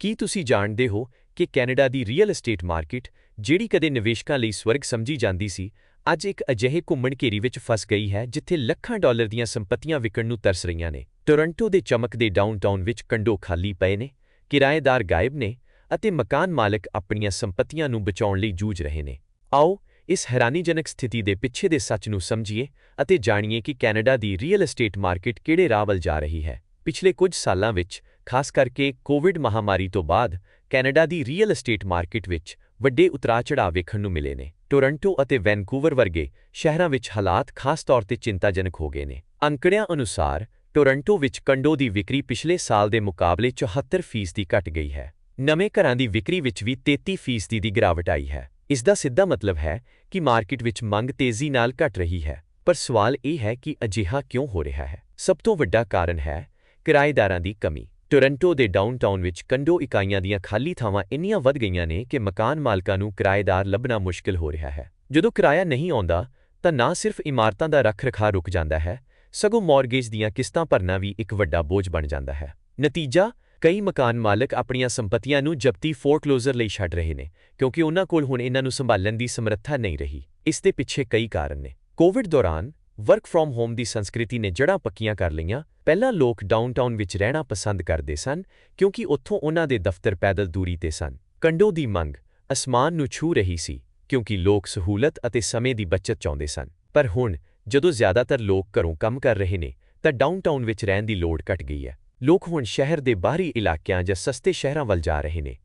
ਕੀ ਤੁਸੀਂ ਜਾਣਦੇ ਹੋ ਕਿ ਕੈਨੇਡਾ ਦੀ ਰੀਅਲ ਏਸਟੇਟ ਮਾਰਕੀਟ ਜਿਹੜੀ ਕਦੇ ਨਿਵੇਸ਼ਕਾਂ ਲਈ ਸਵਰਗ ਸਮਝੀ ਜਾਂਦੀ ਸੀ, ਅੱਜ ਇੱਕ ਅਜਿਹੇ ਘੁੰਮਣ ਘੇਰੀ ਵਿੱਚ ਫਸ ਗਈ ਹੈ, ਜਿੱਥੇ ਲੱਖਾਂ ਡਾਲਰ ਦੀਆਂ ਸੰਪਤੀਆਂ ਵਿਕਣ ਨੂੰ ਤਰਸ ਰਹੀਆਂ ਨੇ? ਟੋਰਾਂਟੋ ਦੇ ਚਮਕਦੇ ਡਾਊਨਟਾਊਨ ਵਿੱਚ ਕੰਡੋ ਖਾਲੀ ਪਏ ਨੇ, ਕਿਰਾਏਦਾਰ ਗਾਇਬ ਨੇ ਅਤੇ ਮਕਾਨ ਮਾਲਕ ਆਪਣੀਆਂ ਸੰਪਤੀਆਂ ਨੂੰ ਬਚਾਉਣ ਲਈ ਜੂਝ ਰਹੇ ਨੇ। ਆਓ ਇਸ ਹੈਰਾਨੀਜਨਕ ਸਥਿਤੀ ਦੇ ਪਿੱਛੇ ਦੇ ਸੱਚ ਨੂੰ ਸਮਝੀਏ ਅਤੇ ਜਾਣੀਏ ਕਿ ਕੈਨੇਡਾ ਦੀ ਰੀਅਲ ਏਸਟੇਟ ਮਾਰਕੀਟ ਕਿਹੜੇ ਰਾਹ ਵੱਲ ਜਾ ਰਹੀ ਹੈ। ਪਿਛਲੇ ਕੁਝ ਸਾਲਾਂ ਵਿੱਚ ਖਾਸ ਕਰਕੇ ਕੋਵਿਡ ਮਹਾਮਾਰੀ ਤੋਂ ਬਾਅਦ, ਕੈਨੇਡਾ ਦੀ ਰੀਅਲ ਏਸਟੇਟ ਮਾਰਕੀਟ ਵਿੱਚ ਵੱਡੇ ਉਤਰਾਅ ਚੜਾਅ ਵੇਖਣ ਨੂੰ ਮਿਲੇ ਨੇ। ਟੋਰਾਂਟੋ ਅਤੇ ਵੈਨਕੂਵਰ ਵਰਗੇ ਸ਼ਹਿਰਾਂ ਵਿੱਚ ਹਾਲਾਤ ਖਾਸ ਤੌਰ ਤੇ ਚਿੰਤਾਜਨਕ ਹੋ ਗਏ ਨੇ। ਅੰਕੜਿਆਂ ਅਨੁਸਾਰ, ਟੋਰਾਂਟੋ ਵਿੱਚ ਕੰਡੋ ਦੀ ਵਿਕਰੀ ਪਿਛਲੇ ਸਾਲ ਦੇ ਮੁਕਾਬਲੇ 74% ਦੀ ਘਟ ਗਈ ਹੈ। ਨਵੇਂ ਘਰਾਂ ਦੀ ਵਿਕਰੀ ਵਿੱਚ ਵੀ 33% ਦੀ ਗਿਰਾਵਟ ਆਈ ਹੈ। ਇਸ ਦਾ ਸਿੱਧਾ ਮਤਲਬ ਹੈ ਕਿ ਮਾਰਕੀਟ ਵਿੱਚ ਮੰਗ ਤੇਜ਼ੀ ਨਾਲ ਘਟ ਰਹੀ ਹੈ। ਪਰ ਸਵਾਲ ਇਹ ਹੈ ਕਿ ਅਜਿਹਾ ਕਿਉਂ ਹੋ ਰਿਹਾ ਹੈ? ਸਭ ਤੋਂ ਵੱਡਾ ਕਾਰਨ ਹੈ ਕਿਰਾਏਦਾਰਾਂ ਦੀ ਕਮੀ। ਟੋਰਾਂਟੋ ਦੇ ਡਾਊਨਟਾਊਨ ਵਿੱਚ ਕੰਡੋ ਇਕਾਈਆਂ ਦੀਆਂ ਖਾਲੀ ਥਾਵਾਂ ਇੰਨੀਆਂ ਵੱਧ ਗਈਆਂ ਨੇ ਕਿ ਮਕਾਨ ਮਾਲਕਾਂ ਨੂੰ ਕਿਰਾਏਦਾਰ ਲੱਭਣਾ ਮੁਸ਼ਕਲ ਹੋ ਰਿਹਾ ਹੈ। ਜਦੋਂ ਕਿਰਾਇਆ ਨਹੀਂ ਆਉਂਦਾ, ਤਾਂ ਨਾ ਸਿਰਫ ਇਮਾਰਤਾਂ ਦਾ ਰੱਖ-ਰਖਾਅ ਰੁਕ ਜਾਂਦਾ ਹੈ, ਸਗੋਂ ਮਾਰਗੇਜ ਦੀਆਂ ਕਿਸ਼ਤਾਂ ਭਰਨਾ ਵੀ ਇੱਕ ਵੱਡਾ ਬੋਝ ਬਣ ਜਾਂਦਾ ਹੈ। ਨਤੀਜਾ, ਕਈ ਮਕਾਨ ਮਾਲਕ ਆਪਣੀਆਂ ਸੰਪਤੀਆਂ ਨੂੰ ਜ਼ਬਤੀ ਫੋਰਕਲੋਜ਼ਰ ਲਈ ਛੱਡ ਰਹੇ ਨੇ, ਕਿਉਂਕਿ ਉਹਨਾਂ ਕੋਲ ਹੁਣ ਇਹਨਾਂ ਨੂੰ ਸੰਭਾਲਣ ਦੀ ਸਮਰੱਥਾ ਨਹੀਂ ਰਹੀ। ਇਸ ਦੇ ਪਿੱਛੇ ਕਈ ਕਾਰਨ ਨੇ। ਕੋਵਿਡ ਦੌਰਾਨ ਵਰਕ ਫਰੋਮ ਹੋਮ ਦੀ ਸੰਸਕ੍ਰਿਤੀ ਨੇ ਜੜ੍ਹਾਂ ਪੱਕੀਆਂ ਕਰ ਲਈਆਂ। ਪਹਿਲਾਂ ਲੋਕ ਡਾਊਨਟਾਊਨ ਵਿੱਚ ਰਹਿਣਾ ਪਸੰਦ ਕਰਦੇ ਸਨ, ਕਿਉਂਕਿ ਉੱਥੋਂ ਉਹਨਾਂ ਦੇ ਦਫ਼ਤਰ ਪੈਦਲ ਦੂਰੀ ਤੇ ਸਨ। ਕੰਡੋ ਦੀ ਮੰਗ, ਅਸਮਾਨ ਨੂੰ ਛੂ ਰਹੀ ਸੀ, ਕਿਉਂਕਿ ਲੋਕ ਸਹੂਲਤ ਅਤੇ ਸਮੇਂ ਦੀ ਬਚਤ ਚਾਹੁੰਦੇ ਸਨ। ਪਰ ਹੁਣ, ਜਦੋਂ ਜ਼ਿਆਦਾਤਰ ਲੋਕ ਘਰੋਂ ਕੰਮ ਕਰ ਰਹੇ ਨੇ, ਤਾਂ ਡਾਊਨਟਾਊਨ ਵਿੱਚ ਰਹਿਣ ਦੀ ਲੋੜ ਘਟ ਗਈ ਹੈ। ਲੋਕ ਹੁਣ ਸ਼ਹਿਰ ਦੇ ਬਾਹਰੀ ਇਲਾਕਿਆਂ ਜਾਂ ਸਸਤੇ ਸ਼ਹਿਰਾਂ ਵੱਲ ਜਾ ਰਹੇ ਨੇ।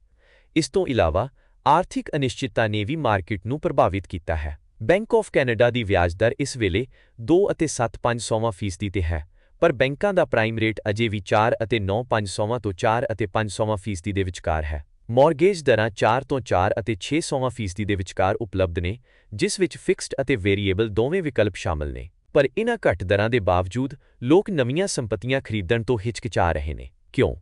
ਇਸ ਤੋਂ ਇਲਾਵਾ, ਆਰਥਿਕ ਅਨਿਸ਼ਚਿਤਤਾ ਨੇ ਵੀ ਮਾਰਕੀਟ ਨੂੰ ਪ੍ਰਭਾਵਿਤ ਕੀਤਾ ਹੈ। ਬੈਂਕ ਆਫ ਕੈਨੇਡਾ ਦੀ ਵਿਆਜ ਦਰ ਇਸ ਵੇਲੇ 2 ਅਤੇ 7.5 ਫੀਸਦੀ ਤੇ ਹੈ, ਪਰ ਬੈਂਕਾਂ ਦਾ ਪ੍ਰਾਈਮ ਰੇਟ ਅਜੇ ਵੀ 4 ਅਤੇ 9.5 ਤੋਂ 4 ਅਤੇ 5 ਫੀਸਦੀ ਦੇ ਵਿਚਕਾਰ ਹੈ। ਮਾਰਗੇਜ ਦਰਾਂ 4 ਤੋਂ 4 ਅਤੇ 6 ਫੀਸਦੀ ਦੇ ਵਿਚਕਾਰ ਉਪਲਬਧ ਨੇ, ਜਿਸ ਵਿੱਚ ਫਿਕਸਡ ਅਤੇ ਵੇਰੀਏਬਲ ਦੋਵੇਂ ਵਿਕਲਪ ਸ਼ਾਮਲ ਨੇ, ਪਰ ਇਨ੍ਹਾਂ ਘੱਟ ਦਰਾਂ ਦੇ ਬਾਵਜੂਦ ਲੋਕ ਨਵੀਆਂ ਸੰਪਤੀਆਂ ਖਰੀਦਣ ਤੋਂ ਹਿਚਕਿਚਾ ਰਹੇ ਨੇ। ਕਿਉਂ?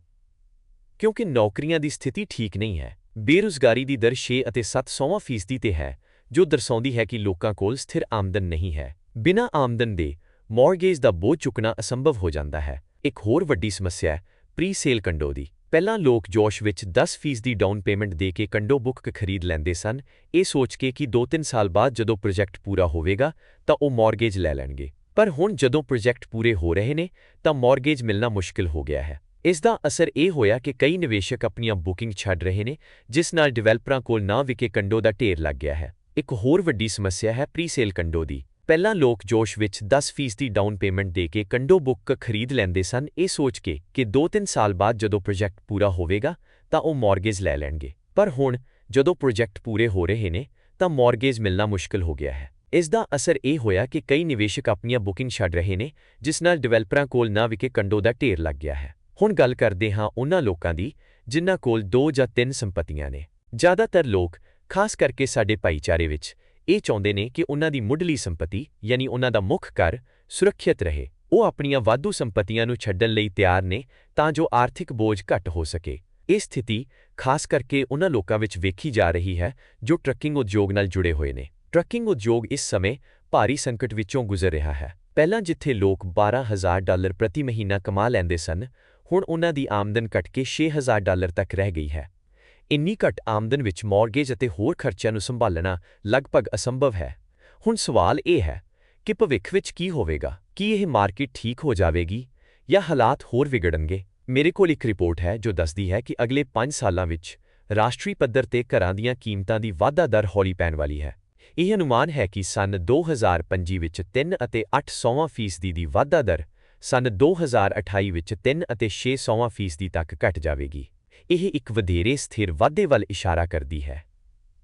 ਕਿਉਂਕਿ ਨੌਕਰੀਆਂ ਦੀ ਸਥਿਤੀ ਠੀਕ ਨਹੀਂ ਹੈ, ਬੇਰੁਜ਼ਗਾਰੀ ਦੀ ਦਰ 6 ਅਤੇ 700 ਫੀਸਦੀ ਤੇ ਹੈ ਜੋ ਦਰਸਾਉਂਦੀ ਹੈ ਕਿ ਲੋਕਾਂ ਕੋਲ ਸਥਿਰ ਆਮਦਨ ਨਹੀਂ ਹੈ। ਬਿਨਾਂ ਆਮਦਨ ਦੇ ਮਾਰਗੇਜ ਦਾ ਬੋਝ ਚੁੱਕਣਾ ਅਸੰਭਵ ਹੋ ਜਾਂਦਾ ਹੈ। ਇੱਕ ਹੋਰ ਵੱਡੀ ਸਮੱਸਿਆ ਹੈ ਪ੍ਰੀ-ਸੇਲ ਕੰਡੋ ਦੀ। ਪਹਿਲਾਂ ਲੋਕ ਜੋਸ਼ ਵਿੱਚ 10% ਦੀ ਡਾਊਨ ਪੇਮੈਂਟ ਦੇ ਕੇ ਕੰਡੋ ਬੁੱਕ ਖਰੀਦ ਲੈਂਦੇ ਸਨ। ਇਹ ਸੋਚ ਕੇ ਕਿ 2-3 ਸਾਲ ਬਾਅਦ ਜਦੋਂ ਪ੍ਰੋਜੈਕਟ ਪੂਰਾ ਹੋਵੇਗਾ, ਤਾਂ ਉਹ ਮਾਰਗੇਜ ਲੈ ਲੈਣਗੇ। ਪਰ ਹੁਣ ਜਦੋਂ ਪ੍ਰੋਜੈਕਟ ਪੂਰੇ ਹੋ ਰਹੇ ਨੇ, ਤਾਂ ਮਾਰਗੇਜ ਮਿਲਣਾ ਮੁਸ਼ਕਿਲ ਹੋ ਗਿਆ ਹੈ। ਇਸ ਦਾ ਅਸਰ ਇਹ ਹੋਇਆ ਕਿ ਕਈ ਨਿਵੇਸ਼ਕ ਆਪਣੀਆਂ ਬੁਕਿੰਗ ਛੱਡ ਰਹੇ ਨੇ, ਜਿਸ ਨਾਲ ਡਿਵੈਲਪਰਾਂ ਕੋਲ ਨਾ ਵਿਕੇ ਕੰਡੋ ਦਾ ਢੇਰ ਲੱਗ ਗਿਆ ਹੈ। ਇੱਕ ਹੋਰ ਵੱਡੀ ਸਮੱਸਿਆ ਹੈ ਪ੍ਰੀਸੇਲ ਕੰਡੋ ਦੀ। ਪਹਿਲਾਂ ਲੋਕ ਜੋਸ਼ ਵਿੱਚ 10% ਦੀ ਡਾਊਨ ਪੇਮੈਂਟ ਦੇ ਕੇ ਕੰਡੋ ਬੁੱਕ ਖਰੀਦ ਲੈਂਦੇ ਸਨ। ਇਹ ਸੋਚ ਕੇ ਕਿ 2-3 ਸਾਲ ਬਾਅਦ ਜਦੋਂ ਪ੍ਰੋਜੈਕਟ ਪੂਰਾ ਹੋਵੇਗਾ, ਤਾਂ ਉਹ ਮਾਰਗੇਜ ਲੈ ਲੈਣਗੇ। ਪਰ ਹੁਣ ਜਦੋਂ ਪ੍ਰੋਜੈਕਟ ਪੂਰੇ ਹੋ ਰਹੇ ਨੇ, ਤਾਂ ਮਾਰਗੇਜ ਮਿਲਣਾ ਮੁਸ਼ਕਲ ਹੋ ਗਿਆ ਹੈ। ਇਸ ਦਾ ਅਸਰ ਇਹ ਹੋਇਆ ਕਿ ਕਈ ਨਿਵੇਸ਼ਕ ਆਪਣੀਆਂ ਬੁਕਿੰਗ ਛੱਡ ਰਹੇ ਨੇ, ਜਿਸ ਨਾਲ ਡਿਵੈਲਪਰਾਂ ਕੋਲ ਨਾ ਵਿਕੇ ਕੰਡੋ ਦਾ ਢੇਰ ਲੱਗ ਗਿਆ ਹੈ। ਹੁਣ ਗੱਲ ਕਰਦੇ ਹਾਂ ਉਹਨਾਂ ਲੋਕਾਂ ਦੀ, ਜਿਨ੍ਹਾਂ ਕੋਲ 2 ਜਾਂ 3 ਸੰਪਤੀਆਂ ਨੇ। ਜ਼ਿਆਦਾਤਰ ਲੋਕ ਖਾਸ ਕਰਕੇ ਸਾਡੇ ਭਾਈਚਾਰੇ ਵਿੱਚ, ਇਹ ਚਾਹੁੰਦੇ ਨੇ ਕਿ ਉਹਨਾਂ ਦੀ ਮੁੱਢਲੀ ਸੰਪਤੀ, ਯਾਨੀ ਉਹਨਾਂ ਦਾ ਮੁੱਖ ਘਰ, ਸੁਰੱਖਿਅਤ ਰਹੇ। ਉਹ ਆਪਣੀਆਂ ਵਾਧੂ ਸੰਪਤੀਆਂ ਨੂੰ ਛੱਡਣ ਲਈ ਤਿਆਰ ਨੇ ਤਾਂ ਜੋ ਆਰਥਿਕ ਬੋਝ ਘੱਟ ਹੋ ਸਕੇ। ਇਹ ਸਥਿਤੀ ਖਾਸ ਕਰਕੇ ਉਹਨਾਂ ਲੋਕਾਂ ਵਿੱਚ ਵੇਖੀ ਜਾ ਰਹੀ ਹੈ ਜੋ ਟਰੱਕਿੰਗ ਉਦਯੋਗ ਨਾਲ ਜੁੜੇ ਹੋਏ ਨੇ। ਟਰੱਕਿੰਗ ਉਦਯੋਗ ਇਸ ਸਮੇਂ ਭਾਰੀ ਸੰਕਟ ਵਿੱਚੋਂ ਗੁਜ਼ਰ ਰਿਹਾ ਹੈ। ਪਹਿਲਾਂ ਜਿੱਥੇ ਲੋਕ 12000 ਡਾਲਰ ਪ੍ਰਤੀ ਮਹੀਨਾ ਕਮਾ ਲੈਂਦੇ ਸਨ, ਹੁਣ ਉਹਨਾਂ ਦੀ ਆਮਦਨ ਘਟ ਕੇ 6000 ਡਾਲਰ ਤੱਕ ਰਹਿ ਗਈ ਹੈ। ਇੰਨੀ ਘੱਟ ਆਮਦਨ ਵਿੱਚ ਮਾਰਗੇਜ ਅਤੇ ਹੋਰ ਖਰਚਿਆਂ ਨੂੰ ਸੰਭਾਲਣਾ ਲਗਭਗ ਅਸੰਭਵ ਹੈ। ਹੁਣ ਸਵਾਲ ਇਹ ਹੈ ਕਿ ਭਵਿੱਖ ਵਿੱਚ ਕੀ ਹੋਵੇਗਾ? ਕੀ ਇਹ ਮਾਰਕੀਟ ਠੀਕ ਹੋ ਜਾਵੇਗੀ ਜਾਂ ਹਾਲਾਤ ਹੋਰ ਵਿਗੜਨਗੇ? ਮੇਰੇ ਕੋਲ ਇੱਕ ਰਿਪੋਰਟ ਹੈ ਜੋ ਦੱਸਦੀ ਹੈ ਕਿ ਅਗਲੇ 5 ਸਾਲਾਂ ਵਿੱਚ ਰਾਸ਼ਟਰੀ ਪੱਧਰ ਤੇ ਘਰਾਂ ਦੀਆਂ ਕੀਮਤਾਂ ਦੀ ਵਾਧਾ ਦਰ ਹੌਲੀ ਪੈਣ ਵਾਲੀ ਹੈ। ਇਹ ਅਨੁਮਾਨ ਹੈ ਕਿ ਸਨ 2025 ਵਿੱਚ 3 ਅਤੇ 800 ਫੀਸਦੀ ਦੀ ਵਾਧਾ ਦਰ ਸਨ 2028 ਵਿੱਚ 3 ਅਤੇ 600 ਫੀਸਦੀ ਤੱਕ ਘਟ ਜਾਵੇਗੀ। ਇਹ ਇੱਕ ਵਧੇਰੇ ਸਥਿਰ ਵਾਧੇ ਵੱਲ ਇਸ਼ਾਰਾ ਕਰਦੀ ਹੈ।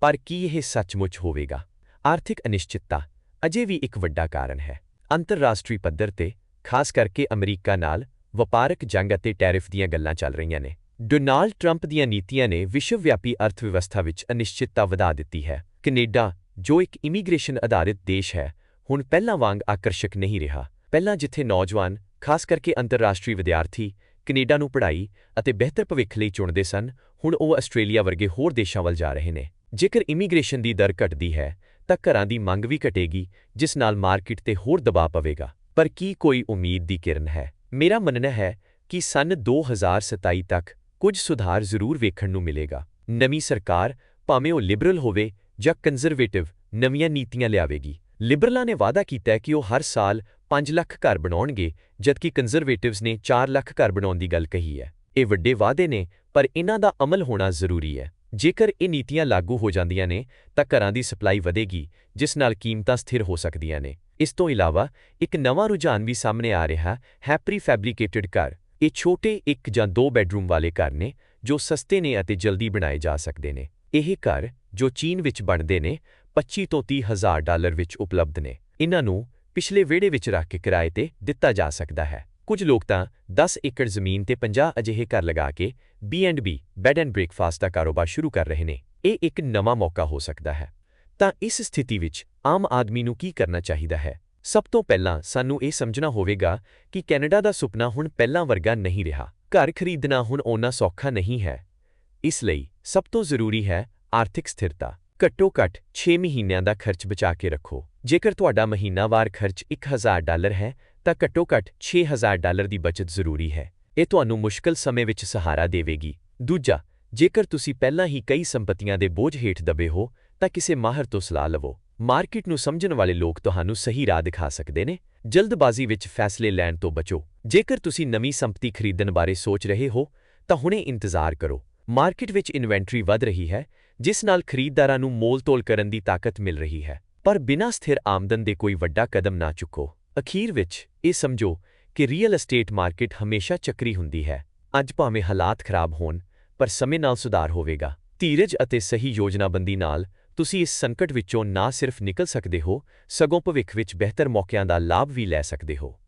ਪਰ ਕੀ ਇਹ ਸੱਚਮੁੱਚ ਹੋਵੇਗਾ? ਆਰਥਿਕ ਅਨਿਸ਼ਚਿਤਤਾ ਅਜੇ ਵੀ ਇੱਕ ਵੱਡਾ ਕਾਰਨ ਹੈ। ਅੰਤਰਰਾਸ਼ਟਰੀ ਪੱਧਰ ਤੇ, ਖਾਸ ਕਰਕੇ ਅਮਰੀਕਾ ਨਾਲ, ਵਪਾਰਕ ਜੰਗ ਅਤੇ ਟੈਰਿਫ ਦੀਆਂ ਗੱਲਾਂ ਚੱਲ ਰਹੀਆਂ ਨੇ। ਡੋਨਾਲਡ ਟਰੰਪ ਦੀਆਂ ਨੀਤੀਆਂ ਨੇ ਵਿਸ਼ਵ ਵਿਸ਼ਵਵਿਆਪੀ ਅਰਥਵਿਵਸਥਾ ਵਿੱਚ ਅਨਿਸ਼ਚਿਤਤਾ ਵਧਾ ਦਿੱਤੀ ਹੈ। ਕੈਨੇਡਾ, ਜੋ ਇੱਕ ਇਮੀਗ੍ਰੇਸ਼ਨ ਆਧਾਰਿਤ ਦੇਸ਼ ਹੈ, ਹੁਣ ਪਹਿਲਾਂ ਵਾਂਗ ਆਕਰਸ਼ਕ ਨਹੀਂ ਰਿਹਾ। ਪਹਿਲਾਂ ਜਿੱਥੇ ਨੌਜਵਾਨ, ਖਾਸ ਕਰਕੇ ਅੰਤਰਰਾਸ਼ਟਰੀ ਵਿਦਿਆਰਥੀ ਕੈਨੇਡਾ ਨੂੰ ਪੜ੍ਹਾਈ ਅਤੇ ਬਿਹਤਰ ਭਵਿੱਖ ਲਈ ਚੁਣਦੇ ਸਨ, ਹੁਣ ਉਹ ਆਸਟ੍ਰੇਲੀਆ ਵਰਗੇ ਹੋਰ ਦੇਸ਼ਾਂ ਵੱਲ ਜਾ ਰਹੇ ਨੇ। ਜੇਕਰ ਇਮੀਗ੍ਰੇਸ਼ਨ ਦੀ ਦਰ ਘਟਦੀ ਹੈ, ਤਾਂ ਘਰਾਂ ਦੀ ਮੰਗ ਵੀ ਘਟੇਗੀ, ਜਿਸ ਨਾਲ ਮਾਰਕੀਟ ਤੇ ਹੋਰ ਦਬਾਅ ਪਵੇਗਾ। ਪਰ ਕੀ ਕੋਈ ਉਮੀਦ ਦੀ ਕਿਰਨ ਹੈ? ਮੇਰਾ ਮੰਨਣਾ ਹੈ ਕਿ ਸਨ 2027 ਤੱਕ ਕੁਝ ਸੁਧਾਰ ਜ਼ਰੂਰ ਵੇਖਣ ਨੂੰ ਮਿਲੇਗਾ। ਨਵੀਂ ਸਰਕਾਰ ਭਾਵੇਂ ਉਹ ਲਿਬਰਲ ਹੋਵੇ ਜਾਂ ਕੰਜ਼ਰਵੇਟਿਵ ਨਵੀਆਂ ਨੀਤੀਆਂ ਲਿਆਵੇਗੀ। ਲਿਬਰਲਾਂ ਨੇ ਵਾਅਦਾ ਕੀਤਾ ਕਿ ਉਹ ਹਰ ਸਾਲ 5 ਲੱਖ ਘਰ ਬਣਾਉਣਗੇ, ਜਦਕਿ ਕੰਜ਼ਰਵੇਟਿਵਸ ਨੇ 4 ਲੱਖ ਘਰ ਬਣਾਉਣ ਦੀ ਗੱਲ ਕਹੀ ਹੈ। ਇਹ ਵੱਡੇ ਵਾਅਦੇ ਨੇ, ਪਰ ਇਹਨਾਂ ਦਾ ਅਮਲ ਹੋਣਾ ਜ਼ਰੂਰੀ ਹੈ। ਜੇਕਰ ਇਹ ਨੀਤੀਆਂ ਲਾਗੂ ਹੋ ਜਾਂਦੀਆਂ ਨੇ, ਤਾਂ ਘਰਾਂ ਦੀ ਸਪਲਾਈ ਵਧੇਗੀ, ਜਿਸ ਨਾਲ ਕੀਮਤਾਂ ਸਥਿਰ ਹੋ ਸਕਦੀਆਂ ਨੇ। ਇਸ ਤੋਂ ਇਲਾਵਾ, ਇੱਕ ਨਵਾਂ ਰੁਝਾਨ ਵੀ ਸਾਹਮਣੇ ਆ ਰਿਹਾ ਹੈ ਪ੍ਰੀਫੈਬਰਿਕੇਟਡ ਘਰ। ਇਹ ਛੋਟੇ ਇੱਕ ਜਾਂ ਦੋ ਬੈਡਰੂਮ ਵਾਲੇ ਘਰ ਨੇ, ਜੋ ਸਸਤੇ ਨੇ ਅਤੇ ਜਲਦੀ ਬਣਾਏ ਜਾ ਸਕਦੇ ਨੇ। ਇਹ ਘਰ, ਜੋ ਚੀਨ ਵਿੱਚ ਬਣਦੇ ਨੇ 25 ਤੋਂ 30 ਹਜ਼ਾਰ ਡਾਲਰ ਵਿੱਚ ਉਪਲਬਧ ਨੇ। ਇਹਨਾਂ ਨੂੰ ਪਿਛਲੇ ਵਿਹੜੇ ਵਿੱਚ ਰੱਖ ਕੇ ਕਿਰਾਏ ਤੇ ਦਿੱਤਾ ਜਾ ਸਕਦਾ ਹੈ। ਕੁਝ ਲੋਕ ਤਾਂ 10 ਏਕੜ ਜ਼ਮੀਨ ਤੇ 50 ਅਜਿਹੇ ਘਰ ਲਗਾ ਕੇ B&B ਬੈੱਡ ਐਂਡ ਬ੍ਰੇਕਫਾਸਟ ਦਾ ਕਾਰੋਬਾਰ ਸ਼ੁਰੂ ਕਰ ਰਹੇ ਨੇ। ਇਹ ਇੱਕ ਨਵਾਂ ਮੌਕਾ ਹੋ ਸਕਦਾ ਹੈ। ਤਾਂ ਇਸ ਸਥਿਤੀ ਵਿੱਚ ਆਮ ਆਦਮੀ ਨੂੰ ਕੀ ਕਰਨਾ ਚਾਹੀਦਾ ਹੈ? ਸਭ ਤੋਂ ਪਹਿਲਾਂ ਸਾਨੂੰ ਇਹ ਸਮਝਣਾ ਹੋਵੇਗਾ ਕਿ ਕੈਨੇਡਾ ਦਾ ਸੁਪਨਾ ਹੁਣ ਪਹਿਲਾਂ ਵਰਗਾ ਨਹੀਂ ਰਿਹਾ। ਘਰ ਖਰੀਦਣਾ ਹੁਣ ਓਨਾ ਸੌਖਾ ਨਹੀਂ ਹੈ। ਇਸ ਲਈ ਸਭ ਤੋਂ ਜ਼ਰੂਰੀ ਹੈ ਆਰਥਿਕ ਸਥਿਰਤਾ। ਘੱਟੋ ਘੱਟ 6 ਮਹੀਨਿਆਂ ਦਾ ਖਰਚ ਬਚਾ ਕੇ ਰੱਖੋ। ਜੇਕਰ ਤੁਹਾਡਾ ਮਹੀਨਾਵਾਰ ਖਰਚ 1000 ਡਾਲਰ ਹੈ, ਤਾਂ ਘੱਟੋ ਘੱਟ 6000 ਡਾਲਰ ਦੀ ਬਚਤ ਜ਼ਰੂਰੀ ਹੈ। ਇਹ ਤੁਹਾਨੂੰ ਮੁਸ਼ਕਲ ਸਮੇਂ ਵਿੱਚ ਸਹਾਰਾ ਦੇਵੇਗੀ। ਦੂਜਾ, ਜੇਕਰ ਤੁਸੀਂ ਪਹਿਲਾਂ ਹੀ ਕਈ ਸੰਪਤੀਆਂ ਦੇ ਬੋਝ ਹੇਠ ਦਬੇ ਹੋ, ਤਾਂ ਕਿਸੇ ਮਾਹਰ ਤੋਂ ਸਲਾਹ ਲਵੋ। ਮਾਰਕੀਟ ਨੂੰ ਸਮਝਣ ਵਾਲੇ ਲੋਕ ਤੁਹਾਨੂੰ ਸਹੀ ਰਾਹ ਦਿਖਾ ਸਕਦੇ ਨੇ। ਜਲਦਬਾਜ਼ੀ ਵਿੱਚ ਫੈਸਲੇ ਲੈਣ ਤੋਂ ਬਚੋ। ਜੇਕਰ ਤੁਸੀਂ ਨਵੀਂ ਸੰਪਤੀ ਖਰੀਦਣ ਬਾਰੇ ਸੋਚ ਰਹੇ ਹੋ, ਤਾਂ ਹੁਣੇ ਇੰਤਜ਼ਾਰ ਕਰੋ। ਮਾਰਕੀਟ ਵਿੱਚ ਇਨਵੈਂਟਰੀ ਵੱਧ ਰਹੀ ਹੈ, ਜਿਸ ਨਾਲ ਖਰੀਦਦਾਰਾਂ ਨੂੰ ਮੋਲ-ਤੋਲ ਕਰਨ ਦੀ ਤਾਕਤ ਮਿਲ ਰਹੀ ਹੈ। ਪਰ ਬਿਨਾਂ ਸਥਿਰ ਆਮਦਨ ਦੇ ਕੋਈ ਵੱਡਾ ਕਦਮ ਨਾ ਚੁੱਕੋ। ਅਖੀਰ ਵਿੱਚ ਇਹ ਸਮਝੋ ਕਿ ਰੀਅਲ ਅਸਟੇਟ ਮਾਰਕੀਟ ਹਮੇਸ਼ਾ ਚੱਕਰੀ ਹੁੰਦੀ ਹੈ। ਅੱਜ ਭਾਵੇਂ ਹਾਲਾਤ ਖਰਾਬ ਹੋਣ, ਪਰ ਸਮੇਂ ਨਾਲ ਸੁਧਾਰ ਹੋਵੇਗਾ। ਧੀਰਜ ਅਤੇ ਸਹੀ ਯੋਜਨਾਬੰਦੀ ਨਾਲ ਤੁਸੀਂ ਇਸ ਸੰਕਟ ਵਿੱਚੋਂ ਨਾ ਸਿਰਫ ਨਿਕਲ ਸਕਦੇ ਹੋ, ਸਗੋਂ ਭਵਿੱਖ ਵਿੱਚ ਬਿਹਤਰ ਮੌਕਿਆਂ ਦਾ ਲਾਭ ਵੀ ਲੈ ਸਕਦੇ ਹੋ।